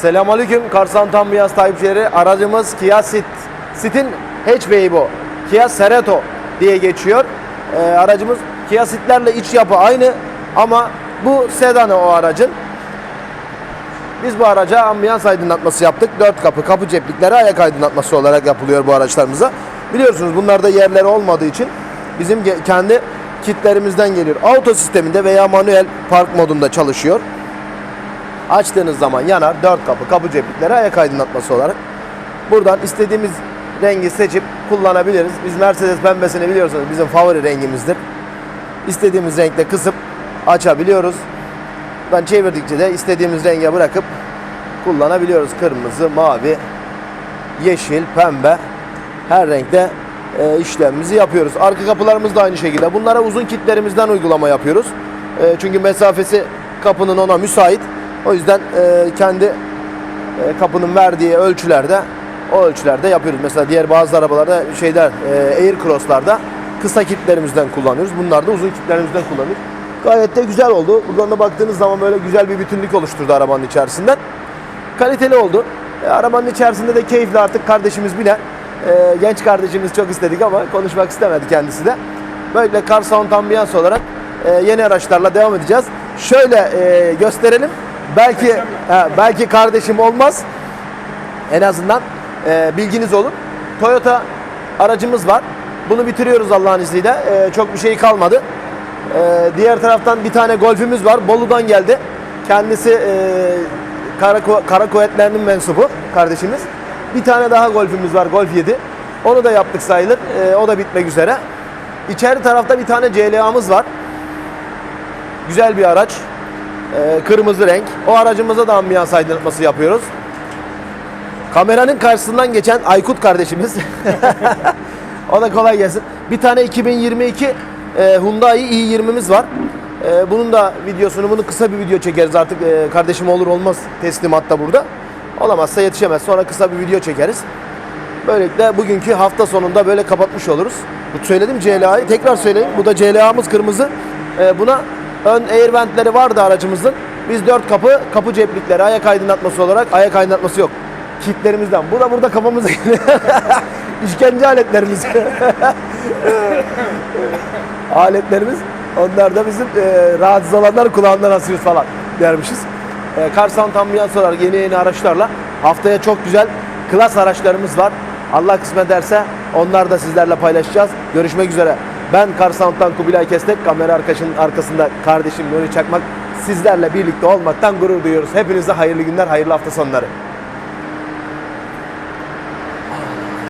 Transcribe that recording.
Selamünaleyküm Karsan Tam Beyaz takipçileri. Aracımız Kia Ceed. Ceed'in hatchback'i bu. Kia Cereto diye geçiyor. Ee, aracımız Kia Ceed'lerle iç yapı aynı ama bu sedanı o aracın. Biz bu araca ambiyans aydınlatması yaptık. Dört kapı, kapı ceplikleri ayak aydınlatması olarak yapılıyor bu araçlarımıza. Biliyorsunuz bunlarda yerleri olmadığı için bizim kendi kitlerimizden geliyor. Auto sisteminde veya manuel park modunda çalışıyor. Açtığınız zaman yanar. Dört kapı, kapı ceplikleri ayak aydınlatması olarak. Buradan istediğimiz rengi seçip kullanabiliriz. Biz Mercedes pembesini biliyorsunuz bizim favori rengimizdir. İstediğimiz renkte kısıp açabiliyoruz. Ben çevirdikçe de istediğimiz renge bırakıp kullanabiliyoruz. Kırmızı, mavi, yeşil, pembe her renkte e, işlemimizi yapıyoruz. Arka kapılarımız da aynı şekilde. Bunlara uzun kitlerimizden uygulama yapıyoruz. E, çünkü mesafesi kapının ona müsait. O yüzden e, kendi e, kapının verdiği ölçülerde o ölçülerde yapıyoruz. Mesela diğer bazı arabalarda şeyler e, Air Cross'larda kısa kitlerimizden kullanıyoruz. Bunlar da uzun kitlerimizden kullanıyoruz. Gayet de güzel oldu. Buradan da baktığınız zaman böyle güzel bir bütünlük oluşturdu arabanın içerisinden. Kaliteli oldu. E, arabanın içerisinde de keyifli artık kardeşimiz biner. E, genç kardeşimiz çok istedik ama konuşmak istemedi kendisi de. Böyle Car Sound Ambiance olarak e, yeni araçlarla devam edeceğiz. Şöyle e, gösterelim. Belki ha, belki kardeşim olmaz. En azından e, bilginiz olur. Toyota aracımız var. Bunu bitiriyoruz Allah'ın izniyle. E, çok bir şey kalmadı. E, diğer taraftan bir tane golfümüz var. Bolu'dan geldi. Kendisi e, kara, kara kuvvetlerinin mensubu kardeşimiz. Bir tane daha golfümüz var. Golf 7. Onu da yaptık sayılır. E, o da bitmek üzere. İçeri tarafta bir tane CLA'mız var. Güzel bir araç. E, kırmızı renk. O aracımıza da ambiyans aydınlatması yapıyoruz. Kameranın karşısından geçen Aykut kardeşimiz. o da kolay gelsin. Bir tane 2022 e, Hyundai i20'miz var. E, bunun da videosunu, bunu kısa bir video çekeriz artık. E, kardeşim olur olmaz teslimatta burada. Olamazsa yetişemez. Sonra kısa bir video çekeriz. Böylelikle bugünkü hafta sonunda böyle kapatmış oluruz. Bu söyledim CLA'yı. Tekrar söyleyeyim. Bu da CLA'mız kırmızı. Ee, buna ön air ventleri vardı aracımızın. Biz dört kapı, kapı ceplikleri, ayak aydınlatması olarak ayak aydınlatması yok. Kitlerimizden. Bu da burada kafamıza işkence aletlerimiz. aletlerimiz. Onlar da bizim e, rahatsız olanlar kulağından asıyoruz falan dermişiz. E, Car Sound Ambiyans olarak yeni yeni araçlarla haftaya çok güzel klas araçlarımız var. Allah kısmet ederse onlar da sizlerle paylaşacağız. Görüşmek üzere. Ben Car Sound'dan Kubilay Kestek, kamera arkasının arkasında kardeşim Nuri Çakmak. Sizlerle birlikte olmaktan gurur duyuyoruz. Hepinize hayırlı günler, hayırlı hafta sonları.